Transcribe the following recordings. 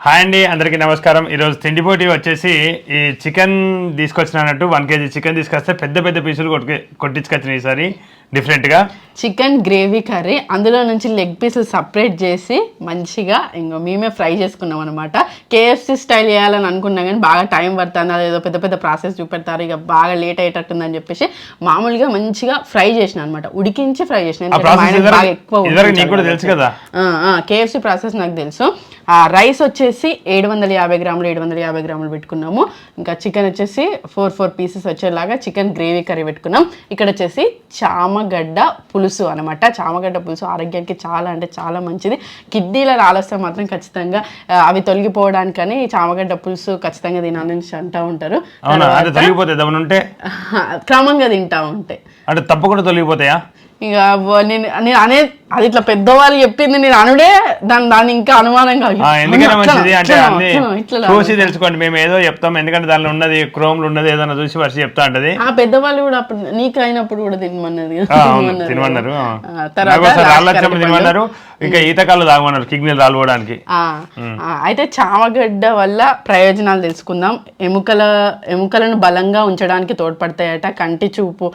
Hi అండి అందరికీ నమస్కారం. ఈరోజు తిండిపోటీ వచ్చేసి ఈ చికెన్ తీసుకొచ్చినట్టు వన్ కేజీ చికెన్ తీసుకొస్తే పెద్ద పెద్ద పీసులు కొట్టుకు కొట్టించుకొచ్చినాయి ఈసారి డిఫరెంట్గా చికెన్ గ్రేవీ కర్రీ అందులో నుంచి లెగ్ పీసులు సపరేట్ చేసి మంచిగా ఇంకో మేమే ఫ్రై చేసుకున్నాం అనమాట కేఎఫ్సి స్టైల్ చేయాలని అనుకున్నాం కానీ బాగా టైం పడుతుంది అదేదో పెద్ద పెద్ద ప్రాసెస్ చూపెడతారు ఇక బాగా లేట్ అయ్యేటట్టుందని చెప్పేసి మామూలుగా మంచిగా ఫ్రై చేసిన అనమాట ఉడికించి ఫ్రై చేసిన బాగా ఎక్కువ కేఎఫ్సి ప్రాసెస్ నాకు తెలుసు. ఆ రైస్ వచ్చేసి ఏడు వందల యాభై గ్రాములు ఏడు వందల యాభై గ్రాములు పెట్టుకున్నాము. ఇంకా చికెన్ వచ్చేసి ఫోర్ ఫోర్ పీసెస్ వచ్చేలాగా చికెన్ గ్రేవీ కర్రీ పెట్టుకున్నాం. ఇక్కడ వచ్చేసి చామగడ్డ పులుసు అనమాట చామగడ్డ పులుసు ఆరోగ్యానికి చాలా అంటే చాలా మంచిది. కిడ్నీల రాలస్తే మాత్రం ఖచ్చితంగా అవి తొలగిపోవడానికని చామగడ్డ పులుసు ఖచ్చితంగా తినాలని అంటూ ఉంటారు. ఉంటే? క్రమంగా తింటా ఉంటాయి అంటే తప్పకుండా తొలగిపోతాయా? ఇక నేను నేను అనే అది ఇట్లా పెద్దవాళ్ళు చెప్పింది నేను అనుడే దాని దాన్ని ఇంకా మంచిది అంటే అన్ని అట్లనా, ఇట్లనా. చూసి తెలుసుకోండి మేము ఏదో చెప్తాం ఎందుకంటే దానిలో ఉన్నది క్రోమ్లు ఉన్నది ఏదైనా చూసి వర్షి చెప్తా ఉంటది. ఆ పెద్దవాళ్ళు కూడా అప్పుడు నీకు అయినప్పుడు కూడా తినమన్నది తినమన్నారు తర్వాత తినమన్నారు. ఇంకా ఈతకాళ్ళు తాగమన్నారు కిడ్నీలు ఆ, అయితే చామగడ్డ వల్ల ప్రయోజనాలు తెలుసుకుందాం. ఎముకల ఎముకలను బలంగా ఉంచడానికి తోడ్పడతాయట కంటి చూపు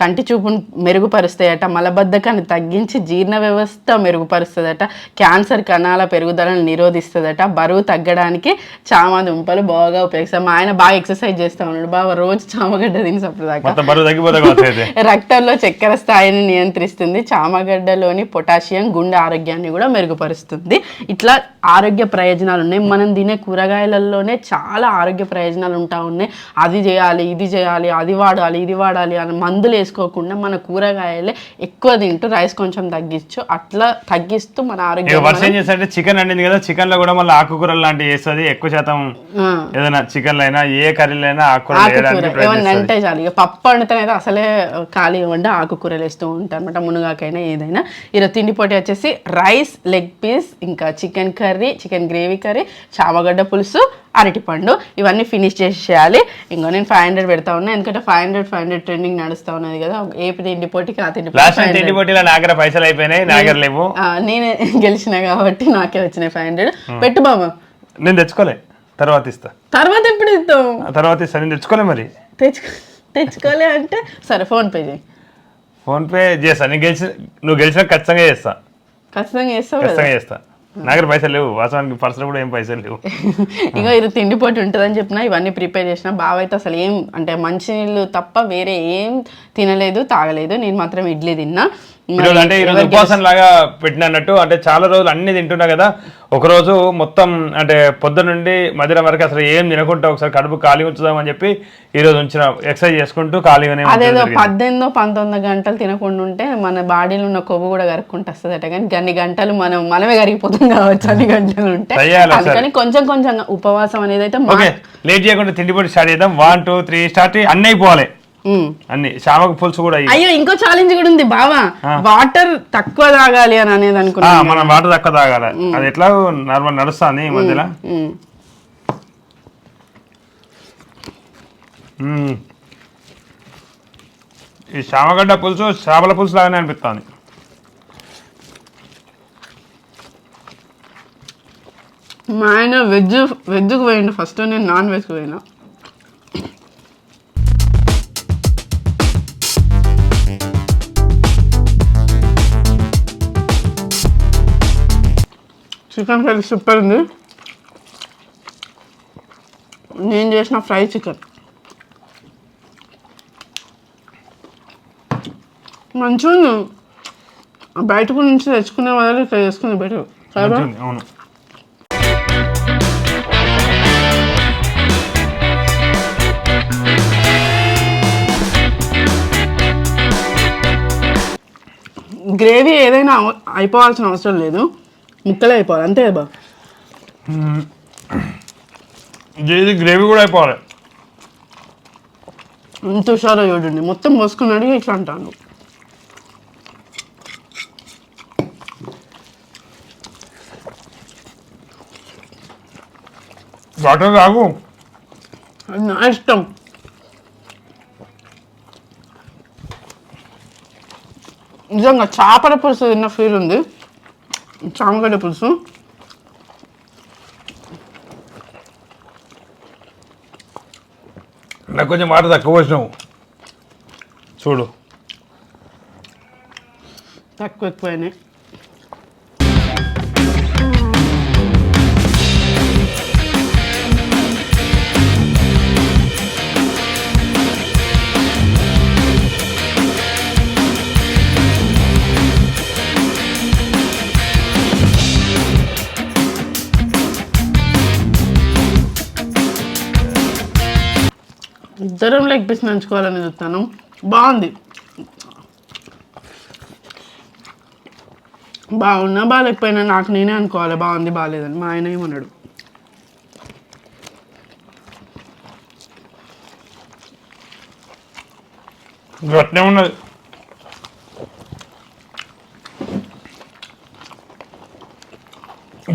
కంటి చూపును మెరుగుపరుస్తాయట మలబద్ధకాన్ని తగ్గించి జీర్ణ వ్యవస్థ మెరుగుపరుస్తుందట క్యాన్సర్ కణాల పెరుగుదలను నిరోధిస్తుందట బరువు తగ్గడానికి చామ దుంపలు బాగా ఉపయోగిస్తాం ఆయన బాగా ఎక్సర్సైజ్ చేస్తా ఉన్నాడు. బాగా రోజు చామగడ్డ తిని రక్తంలో చక్కెర స్థాయిని నియంత్రిస్తుంది. చామగడ్డలోని పొటాషియం గుండె ఆరోగ్యాన్ని కూడా మెరుగుపరుస్తుంది. ఇట్లా ఆరోగ్య ప్రయోజనాలు ఉన్నాయి. మనం తినే కూరగాయలలోనే చాలా ఆరోగ్య ప్రయోజనాలు ఉంటా ఉన్నాయి. అది చేయాలి ఇది చేయాలి అది వాడాలి ఇది వాడాలి అని మందులు వేసుకోకుండా మన కూరగాయలే ఎక్కువ తింటూ రైస్ కొంచెం తగ్గించు అట్లా తగ్గిస్తూ మన ఆరోగ్యం వర్షం చికెన్ అండింది కదా చికెన్లో కూడా మళ్ళీ ఆకుకూరలు లాంటివి వేస్తుంది. ఎక్కువ శాతం. ఏదైనా చికెన్ అయినా ఏ కర్రీలు అయినా ఆకుకూర ఏమన్నా అంటే చాలు. ఇక పప్పు వండితేనైతే అసలే ఖాళీ వండి ఆకుకూరలు వేస్తూ ఉంటారు అనమాట మునగాకైనా ఏదైనా. ఈరోజు తిండి పోటీ వచ్చేసి రైస్ లెగ్ పీస్ ఇంకా chicken curry chicken gravy curry చామగడ్డ పులుసు అరటిపండు. ఇవన్నీ ఫినిష్ చేసేయాలి. ఇంకో నేను ఫైవ్ హండ్రెడ్ పెడతా ఉన్నా. ఎందుకంటే five hundred five hundred trending నడుస్తా ఉన్నది కదా. ఏ తిండి పోటీకి ఆ తిండి తిండి పోటీలో నాగర పైసలు అయిపోయినాయి. నాగర లేవు. నేనే గెలిచిన కాబట్టి నాకే వచ్చినాయి ఫైవ్ హండ్రెడ్. పెట్టు బాబా నేను తెచ్చుకోలే. తర్వాత ఇస్తా. తర్వాత ఎప్పుడు ఇస్తాం తర్వాత ఇస్తా. నేను తెచ్చుకోలే మరి. తెచ్చుకో తెచ్చుకోలే అంటే సరే ఫోన్ పే చేయి. ఫోన్ పే చేస్తా. నేను గెలిచి నువ్వు గెలిచినా ఖచ్చితంగా చేస్తా. ఖచ్చితంగా చేస్తావు కదా. ఖచ్చితంగా చేస్తా. నా దగ్గర పైసలు లేవు. వాస్తవానికి పర్సలు కూడా ఏం పైసలు లేవు. ఇగో ఇది తిండిపోటీ ఉంటుందని చెప్పిన ఇవన్నీ ప్రిపేర్ చేసిన బావ అయితే అసలు ఏం అంటే మంచినీళ్ళు తప్ప వేరే ఏం తినలేదు తాగలేదు. నేను మాత్రం ఇడ్లీ తిన్నా. ఈరోజు అంటే ఈరోజు ఉపవాసం లాగా పెట్టినట్టు అంటే చాలా రోజులు అన్ని తింటున్నా కదా ఒక రోజు మొత్తం అంటే పొద్దు నుండి మధ్యాహ్నం వరకు అసలు ఏం తినకుండా ఒకసారి కడుపు ఖాళీ ఉంచుదామని చెప్పి ఈ రోజు ఉంచిన ఎక్సర్సైజ్ చేసుకుంటూ ఖాళీగానే అదేదో. పద్దెనిమిదో పంతొమ్మిది గంటలు తినకుండా ఉంటే మన బాడీలో ఉన్న కొవ్వు కూడా కరుక్కుంటూ వస్తుందట కానీ అన్ని గంటలు మనం మనమే కరిగిపోతాం కావచ్చు అన్ని గంటలు ఉంటే. అందుకని కొంచెం కొంచెం ఉపవాసం అనేది అయితే లేట్ చేయకుండా తిండిపోటీ స్టార్ట్ చేద్దాం వన్ టూ త్రీ స్టార్ట్ అన్నీ అయిపోవాలి. అన్ని. శామకు పులుసు కూడా అయ్యి ఇంకో ఛాలెంజ్ కూడా ఉంది బావా. వాటర్ తక్కువ తాగాలి అని అనేది అనుకున్నా మనం వాటర్ తక్కువ తాగాలి. అది ఎట్లా నార్మల్ నడుస్తుంది ఈ మధ్యలో. ఈ శామగడ్డ పులుసు చేపల పులుసు లాగానే అనిపిస్తుంది. మా ఆయన వెజ్ వెజ్కి పోయిండు. ఫస్ట్ నేను నాన్ వెజ్కి పోయినా. చికెన్ కర్రీ సూపర్ ఉంది. నేను చేసిన ఫ్రై చికెన్. మంచిగా ఉంది బయటకు నుంచి తెచ్చుకునే వాళ్ళు ఇట్లా చేసుకునే బెటర్. మంచిగుంది, అవును. గ్రేవీ ఏదైనా అయిపోవాల్సిన అవసరం లేదు. ముక్కలే అయిపోవాలి అంతే బా? ఇది గ్రేవీ కూడా అయిపోవాలి. ఎంత హుషారో చూడండి మొత్తం మోసుకున్నాడు ఇట్లా అంటాను వాటర్ తాగు నా ఇష్టం. నిజంగా చేపల పులుసు తిన్న ఫీల్ ఉంది. చామగడ్డ పులుసు నాకు కొంచెం మాట తక్కువ వచ్చినావు చూడు తక్కువ ఎక్కువైనాయి చర్యం లెగ్ పీస్ నంచుకోవాలని చూస్తాను. బాగుంది. బాగున్నా బాగాలేకపోయినా నాకు నేనే అనుకోవాలి. బాగుంది బాగాలేదని మా ఆయన ఏమన్నాడు గట్నే ఉన్నది.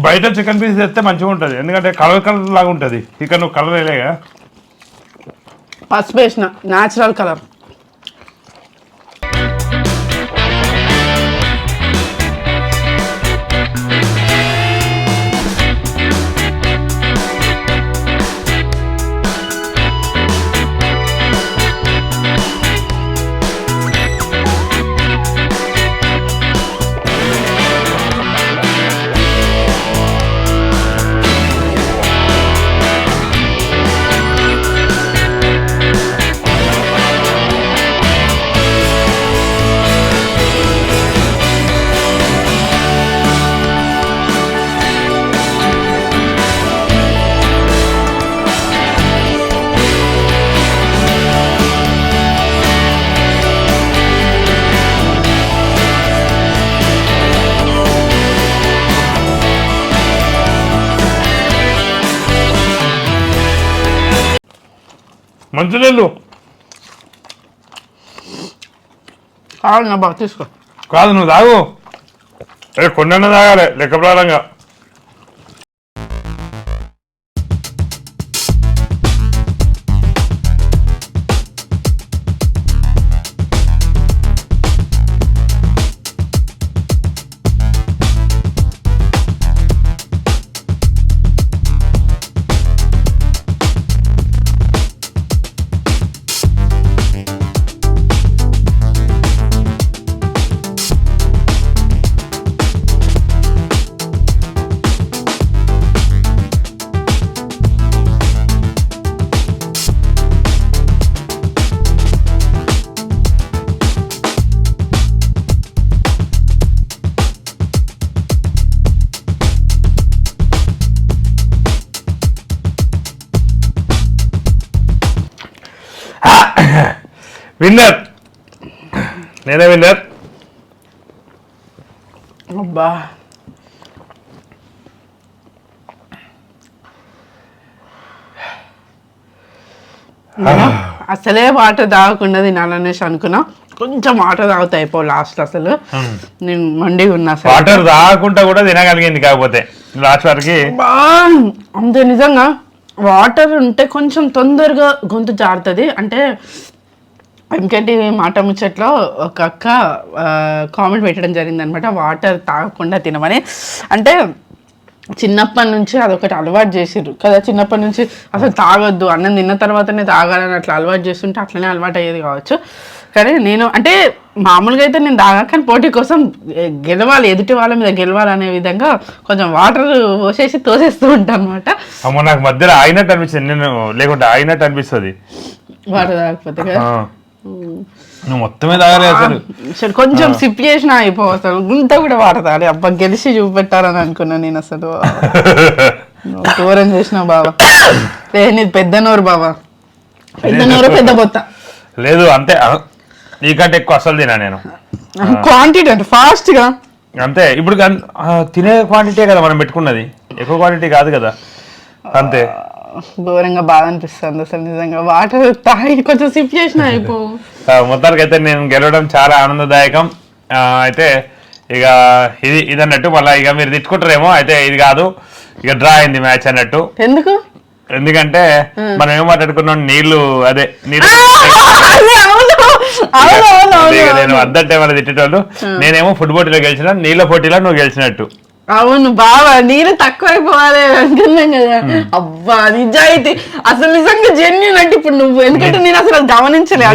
బయట చికెన్ పీస్ తెస్తే మంచిగా ఉంటుంది ఎందుకంటే కలర్ కలర్ లాగా ఉంటుంది ఇక్కడ నువ్వు కలర్ వేయలేగా. పసుపు వేసిన న్యాచురల్ కలర్ మంచినీళ్ళు. కావాలి నా బాగా తీసుకో. కాదు నువ్వు తాగు. ఏ కొండన్న తాగాలి లెక్క ప్రకారంగా. నేనే విన్నర్. అబ్బా. అసలే వాటర్ తాగకుండా తినాలనేసి అనుకున్నా. కొంచెం వాటర్ తాగుతా అయిపో లాస్ట్ అసలు. నేను మండిగా ఉన్నా వాటర్ తాగకుండా కూడా తినగలిగింది కాకపోతే. లాస్ట్ వరకు బా అంతే నిజంగా. వాటర్ ఉంటే కొంచెం తొందరగా గొంతు జారుతుంది. అంటే ఎందుకంటే మాట ముచ్చట్లో ఒక అక్క కామెంట్ పెట్టడం జరిగింది అనమాట వాటర్ తాగకుండా తినమని. అంటే చిన్నప్పటి నుంచి అదొకటి అలవాటు చేసిర్రు. కదా చిన్నప్పటి నుంచి అసలు తాగొద్దు అన్నం తిన్న తర్వాతనే తాగాలని అట్లా అలవాటు చేస్తుంటే అట్లనే అలవాటు అయ్యేది కావచ్చు. కానీ నేను అంటే మామూలుగా అయితే నేను తాగా కానీ పోటీ కోసం గెలవాలి ఎదుటి వాళ్ళ మీద గెలవాలి అనే విధంగా కొంచెం వాటర్ పోసేసి తోసేస్తూ ఉంటాను అనమాట అమ్మ నాకు మధ్యలో ఆగినట్టు అనిపిస్తుంది. నేను లేకుంటే ఆగినట్టు అనిపిస్తుంది. వాటర్ తాగకపోతే కదా. మొత్తమే తాగలే అసలు అసలు కొంచెం సిప్ చేసిన అయిపో అసలు. గుంత కూడా వాడతాడు అబ్బా గెలిచి చూపెట్టారని అనుకున్నా నేను అసలు. దూరం చేసిన బాబా ఏ నీది పెద్ద నోరు బాబా పెద్ద నోరు పెద్ద బొత్త. లేదు అంతే. నీకంటే ఎక్కువ అసలు తినా నేను. క్వాంటిటీ అంటే ఫాస్ట్గా. అంతే. ఇప్పుడు తినే క్వాంటిటీ కదా మనం పెట్టుకున్నది. ఎక్కువ క్వాంటిటీ కాదు కదా. అంతే. ఘోరంగా బాధ అనిపిస్తుంది అసలు నిజంగా. వాటర్ తాగి కొంచెం సిప్ చేసిన అయిపో. మొత్తానికి అయితే నేను గెలవడం చాలా ఆనందదాయకం. అయితే ఇక ఇది ఇది అన్నట్టు మళ్ళీ ఇక మీరు తిట్టుకుంటారేమో అయితే ఇది కాదు. ఇక డ్రా అయింది మ్యాచ్ అన్నట్టు. ఎందుకు? ఎందుకంటే మనం ఏం మాట్లాడుకున్నాం? నీళ్ళు అదే నీళ్ళు నేను అద్దంటే మన తిట్టేటోళ్ళు. నేనేమో ఫుడ్ పోటీలో గెలిచిన నీళ్ళ పోటీలో నువ్వు గెలిచినట్టు. అవును బావా నేను తక్కువైపోవాలి అనుకున్నాం కదా. అబ్బా నిజాయితీ. అసలు నిజంగా జెన్యున్ అంటే ఇప్పుడు నువ్వు ఎందుకంటే నేను అసలు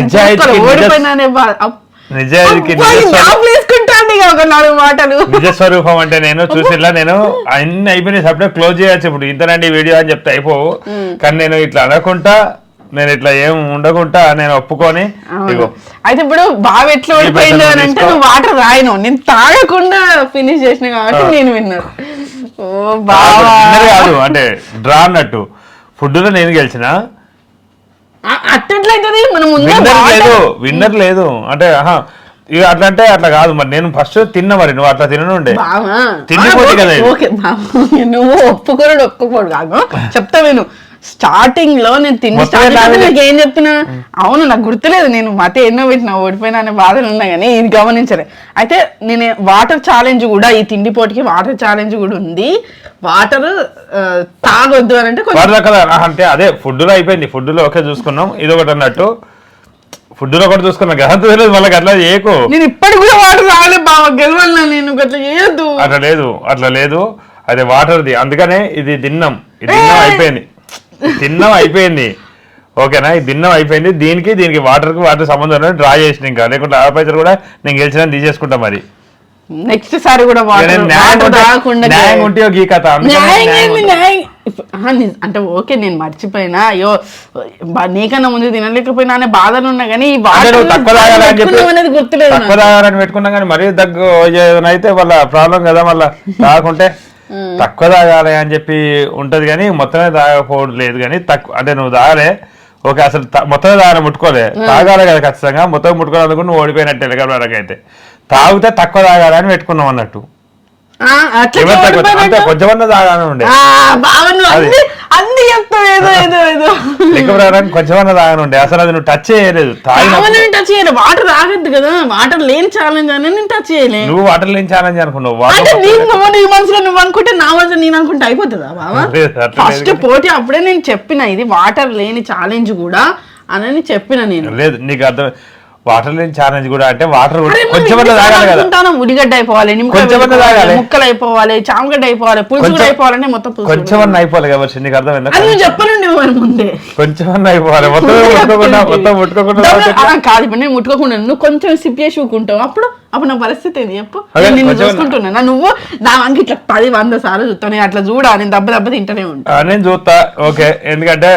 నిజ- ఓడిపోయినానే మాటలు. నిజ స్వరూపం అంటే నేను చూసిలా నేను అన్ని అయిపోయినాయి సపరేట్ క్లోజ్ చేయొచ్చు ఇప్పుడు ఇంతనండి వీడియో అని చెప్తే అయిపోవు. కానీ నేను ఇట్లా అనకుండా నేను ఇట్లా ఏం ఉండకుండా నేను ఒప్పుకొని. ఇగో. అయితే ఇప్పుడు బావ ఎట్లా బట్టలు అని అంటే. నువ్వు వాటర్ రాయను నేను తాగకుండా ఫినిష్ చేసిన కాబట్టి నేను విన్నాను ఓ బావా. కాదు అంటే డ్రా అన్నట్టు. ఫుడ్లో నేను గెలిచిన? అట్టెట్లయితది మనం ముందే విన్నర్ లేదు విన్నర్ లేదు. అంటే ఆహా ఇక అట్లా అంటే అట్లా కాదు మరి. నేను ఫస్ట్ తిన్నా మరి నువ్వు అట్లా తిననుండే. బావా. తిండి ఆ, పోటీ ఓకే, కదా. ఓకే నువ్వు ఒప్పుకోడు ఒప్పుకోడు కాదు. చెప్తా విను. స్టార్టింగ్లో నేను తిని నీకు ఏం చెప్తున్నా అవును నాకు గుర్తులేదు నేను మత ఎన్నో పెట్టినా ఓడిపోయినా అనే బాధలు ఉన్నా కానీ ఇది గమనించలే. అయితే నేను వాటర్ ఛాలెంజ్ కూడా ఈ తిండి పోటీకి వాటర్ ఛాలెంజ్ కూడా ఉంది. వాటర్ తాగొద్దు అని అంటే అంటే అదే ఫుడ్లో అయిపోయింది. ఫుడ్లో ఒకే చూసుకున్నాం. ఇది ఒకటి అన్నట్టు. ఫుడ్లో ఒకటి చూసుకున్నాం. కదా తెలియదు మళ్ళీ అట్లా చేయకు. నేను ఇప్పటికి కూడా వాటర్ తాగలే బావ గెలవాలి నేను అట్లా చేయొద్దు. అట్లా లేదు అట్లా లేదు. అదే వాటర్ది అందుకనే ఇది తిన్నాం. ఇది తిన్నాం అయిపోయింది. తిన్నాం అయిపోయింది. ఓకేనా? తిన్నాం అయిపోయింది. దీనికి దీనికి వాటర్కి వాటర్ సంబంధం లేదు డ్రా చేసిన ఇంకా. లేకుంటే ఆ పైసలు కూడా నేను గెలిచిన తీసేసుకుంటా మరి. నెక్స్ట్ సారి కూడా న్యాయం ఉంటే- ఈ కథ. అంటే ఓకే నేను మర్చిపోయినా. అయ్యో నీకన్నా ముందు తినలేకపోయినా అనే బాధలు ఉన్నా కానీ గుర్తులేదు తక్కువ. తాగాలని పెట్టుకున్నా కానీ మరీ దగ్గు ఏదైనా అయితే వాళ్ళ ప్రాబ్లం కదా మళ్ళా. తాగకుంటే తక్కువ తాగాలి అని చెప్పి ఉంటది కానీ మొత్తమే తాగకపోవడం లేదు కానీ తక్కువ అంటే నువ్వు తాగలే. ఓకే అసలు మొత్తమే తాగాలి ముట్టుకోలే. తాగాలి కదా ఖచ్చితంగా. మొత్తం ముట్టుకోవాలనుకుని నువ్వు ఓడిపోయినట్టే వరకు అయితే. తాగితే తక్కువ తాగాలి అని పెట్టుకున్నాం అన్నట్టు. కొంచెమన్నా. అన్ని చెప్తావు ఏదో ఏదో ఏదో. లెక్క ప్రకారం కొంచెమన్నా అసలు అది నువ్వు టచ్ చేయలేదు. తాగిన టచ్ చేయలే. వాటర్ తాగద్దు కదా. వాటర్ లేని ఛాలెంజ్ అని నేను టచ్ నువ్వు వాటర్ లేని ఛాలెంజ్ అనుకున్నావు. అంటే వాటర్ నీకు నువ్వు నీ మనసులో నువ్వు అనుకుంటే నా మనసులో నేను అనుకుంటే అయిపోతుందా బావా? ఫస్ట్ పోటీ అప్పుడే నేను చెప్పిన ఇది వాటర్ లేని ఛాలెంజ్ కూడా అని చెప్పిన నేను. లేదు నీకు అర్థం వాటర్ లేని ఛాలెంజ్ కూడా అంటే వాటర్ కొంచెం ఉడిగడ్డ అయిపోవాలి తాగాలి. ముక్కలు అయిపోవాలి చామగడ్డ అయిపోవాలి పులుసు కూడా కొంచెం- అయిపోవాలంటే మొత్తం కొంచెం అయిపోవాలి కాబట్టి నీకు అర్థమైందా? చెప్పనండి ముందే. కొంచెం అయిపోవాలి. మొత్తం ముట్టుకోకుండా మొత్తం ముట్టుకోకుండా కాదు నేను ముట్టుకోకుండా నువ్వు కొంచెం సిప్ చేసి ఊకుంటావు అప్పుడు అప్పుడు నా పరిస్థితి ఏంది చెప్పు? నేను కొంచెం- చూసుకుంటున్నా. నువ్వు నా వంక ఇట్లా పది వంద సార్లు చూస్తాను అట్లా చూడా నేను దెబ్బ దెబ్బ తింటూనే ఉంటా. నేను చూస్తా. ఓకే. ఎందుకంటే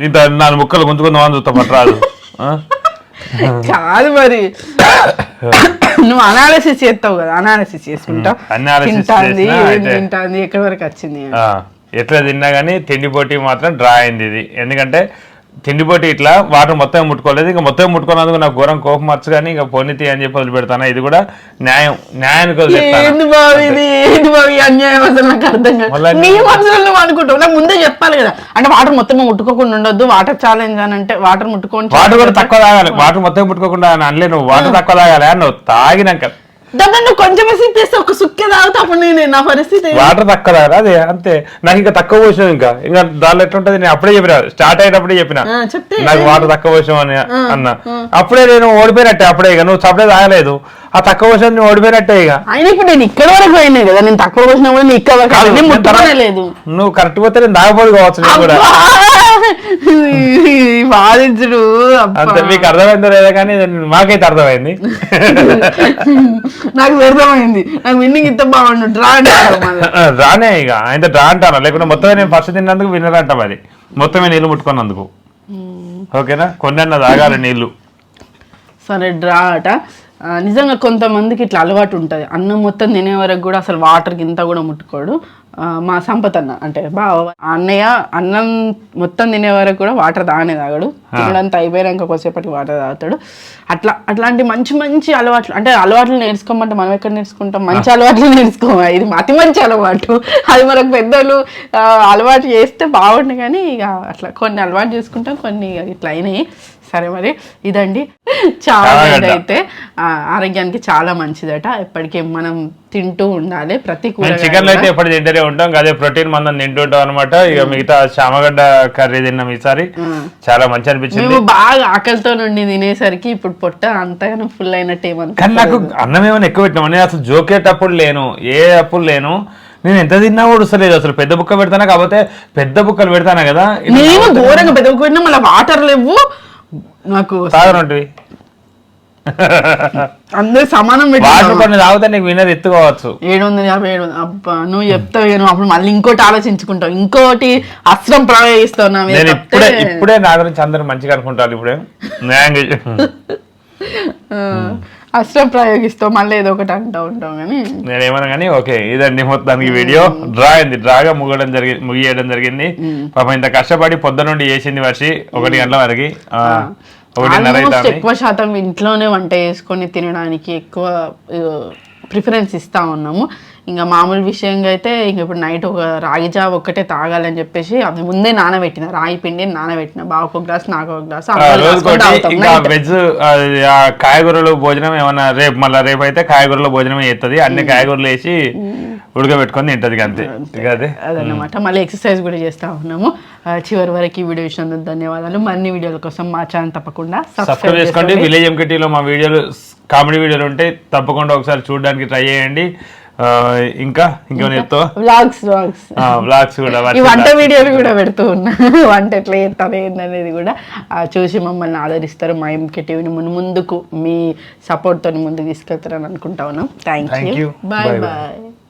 ఇంత నాలుగు ముక్కలు గుంజుకుందాం అని చూస్తా పట్టరాదు? కాదు మరి. నువ్వు అనాలిసిస్ చేస్తావు కదా అనాలిసిస్ చేసుకుంటావు తింటాంది ఏం తింటాంది ఎక్కడి వరకు వచ్చింది ఎట్లా తిన్నా కానీ తిండి పోటీ మాత్రం డ్రా అయింది ఇది. ఎందుకంటే తిండి పోటీ ఇట్లా వాటర్ మొత్తం ముట్టుకోలేదు. ఇంకా మొత్తం ముట్టుకున్నందుకు నాకు ఘోరం కోపం వచ్చు కానీ ఇంకా పోనీతి అని చెప్పి వదిలిపెడతాను? ఇది కూడా న్యాయం న్యాయానికి అన్యాయం అసలు నాకు అర్థం మళ్ళా కాదు నీ మనసులో నువ్వు అనుకుంటావు. నాకు ముందే చెప్పాలి కదా. అంటే వాటర్ మొత్తం ముట్టుకోకుండా ఉండొద్దు. వాటర్ ఛాలెంజ్ అని అంటే వాటర్ ముట్టుకోండి వాటర్ కూడా తక్కువ తాగాలి. వాటర్ మొత్తం ముట్టుకోకుండా అని అనలే నువ్వు వాటర్ తక్కువ తాగాలి అన్నావు తాగినాక. దాన్ని నువ్వు కొంచెం సిప్ చేస్తే ఒక సుక్కే తాగుతా అప్పుడు నేను నా పరిస్థితి? వాటర్ తక్కువ అదే అంతే. నాకు ఇంకా తక్కువ పోసాం ఇంకా. ఇంకా దానిలో ఎట్లుంటది? నేను అప్పుడే చెప్పిన. స్టార్ట్ అయ్యేటప్పుడే చెప్పిన. చెప్తే. నాకు వాటర్ తక్కువ పోసాం అని అన్న. అప్పుడే నేను ఓడిపోయినట్టే అప్పుడే ఇక. నువ్వు చప్పుడే తాగలేదు. ఆ తక్కువ పోసాం నువ్వు ఓడిపోయినట్టే ఇక. అయినా ఇప్పుడు నేను ఇక్కడ వరకు పోయినాయి కదా. నేను తక్కువ వచ్చినా కూడా నీ ఇక్కడ వరకు నువ్వు కరెక్ట్ పోతే నేను తాగపోదు కావచ్చు నేను కూడా. అబ్బా. అంతే మీకు అర్థమైందో లేదో కానీ మాకైతే అర్థమైంది. నాకు అర్థమైంది నాకు విన్నింగ్ ఇంత బాగుండు డ్రా. రానే ఇక ఆయన డ్రా అంటాను. లేకుంటే మొత్తమే నేను ఫస్ట్ తిన్నందుకు విన్నర్ అంట మరి. మొత్తమే నీళ్ళు ముట్టుకున్నందుకు. ఓకేనా? కొన్ని అన్న తాగాలి నీళ్ళు సరే డ్రా అట. నిజంగా కొంతమందికి ఇట్లా అలవాటు ఉంటుంది. అన్నం మొత్తం తినే వరకు కూడా అసలు వాటర్ ఇంత కూడా ముట్టుకోడు. మా సంపత్ అన్న అంటే బావ అన్నయ్య అన్నం మొత్తం తినే వరకు కూడా వాటర్ తాగనే తాగడు. తినడంతా అయిపోయాక కొద్దిసేపటికి వాటర్ తాగుతాడు. అట్లా అట్లాంటి మంచి మంచి అలవాట్లు అంటే అలవాట్లు నేర్చుకోమంటే మనం ఎక్కడ నేర్చుకుంటాం? మంచి అలవాట్లు నేర్చుకోమా? ఇది అతి మంచి అలవాటు. అది మనకు పెద్దలు అలవాటు చేస్తే బాగుండు కానీ ఇక అట్లా కొన్ని అలవాటు చేసుకుంటాం కొన్ని ఇక ఇట్లా అయినాయి. సరే మరి. ఇదండి. చాలా. అయితే ఆరోగ్యానికి చాలా మంచిదట. ఎప్పటికీ మనం తింటూ ఉండాలి. ప్రతి చికెన్ అయితే కూడా. ఎప్పుడు తింటూనే ఉంటాం. అదే ప్రోటీన్ మందం తింటుంటాం అనమాట ఇక మిగతా చామగడ్డ కర్రీ తిన్నాం ఈసారి. చాలా మంచి అనిపించింది. మేము బాగా ఆకలితో నుండి తినేసరికి ఇప్పుడు పొట్ట అంతగానో ఫుల్ అయినట్టు కానీ నాకు అన్నం ఏమైనా ఎక్కువ పెట్టినాం? నేను అసలు జోకేటప్పుడు లేను. ఏ అప్పుడు లేను. నేను ఎంత తిన్నా ఊడుస్తలేదు అసలు పెద్ద బుక్క పెడతానా? కాకపోతే పెద్ద బుక్కలు పెడతానా కదా? నేను ఘోరంగా పెదవుకున్నా మళ్ళీ వాటర్ లేవు. నాకు తాగనట్టువి అందరు సమానం వాటర్ పెట్టి కొన్ని తాగితే నీకు విన్నర్ ఎత్తుకోవచ్చు. ఏడు వందల యాభై ఏడు వందల- అబ్బా నువ్వు చెప్తావు అప్పుడు మళ్ళీ ఇంకోటి ఆలోచించుకుంటావు. ఇంకోటి అస్త్రం ప్రయోగిస్తావు నా మీద. ఇప్పుడే ఇప్పుడే నా గురించి అందరూ మంచిగా అనుకుంటారు ఇప్పుడే. అస్త్రం ప్రయోగిస్తావు మళ్ళీ ఏదో ఒకటి అంటూ ఉంటావు కానీ. నేను ఏమన్నా కానీ ఓకే ఇదండి మొత్తానికి వీడియో. డ్రా అయింది డ్రాగా ముగడం జరిగి ముగియడం జరిగింది. పాపం ఇంత కష్టపడి పొద్దు నుండి చేసింది వర్షి ఒకటి గంటల వరకు. ఎక్కువ శాతం ఇంట్లోనే వంట చేసుకొని తినడానికి ఎక్కువ ప్రిఫరెన్స్ ఇస్తా ఉన్నాము. ఇంకా మామూలు విషయంగా అయితే ఇంక ఇప్పుడు నైట్ ఒక రాగి జావ ఒక్కటే తాగాలని చెప్పేసి అది ముందే నానబెట్టిన రాగి పిండిని నానబెట్టిన బావ ఒక గ్లాస్ నాకు ఒక గ్లాస్ వెజ్ కాయగూరలు భోజనం ఏమన్నా రేపు మళ్ళీ రేపు అయితే కాయగూరల భోజనం చేస్తుంది అన్ని కాయగూరలు వేసి ఉడకబెట్టుకొని తింటది అంతే. అదే. అదన్నమాట. మళ్ళీ ఎక్సర్సైజ్ కూడా చేస్తా ఉన్నాము. చివరి వరకు ఈ వీడియో ఇచ్చినందుకు ధన్యవాదాలు. మరిన్ని వీడియోల కోసం మా ఛానల్ తప్పకుండా సబ్స్క్రైబ్ చేసుకోండి. విలేజ్ ఎంకటీలో మా వీడియోలు కామెడీ వీడియోలు ఉంటాయి తప్పకుండా ఒకసారి చూడడానికి ట్రై చేయండి. ఇంకా? ఇంకేమైనా చెప్తావా వ్లాగ్స్ వ్లాగ్స్ బ్లాగ్స్ కూడా వంట. వీడియోలు కూడా పెడుతూ ఉన్నా. వంట ఎట్లా చేస్తాను ఏందనేది కూడా చూసి మమ్మల్ని ఆదరిస్తారు మా ఎంకే టీవీని ముందు ముందుకు మీ సపోర్ట్తో ముందుకు తీసుకెళ్తారని అనుకుంటా ఉన్నాం. Thank you. బాయ్. బాయ్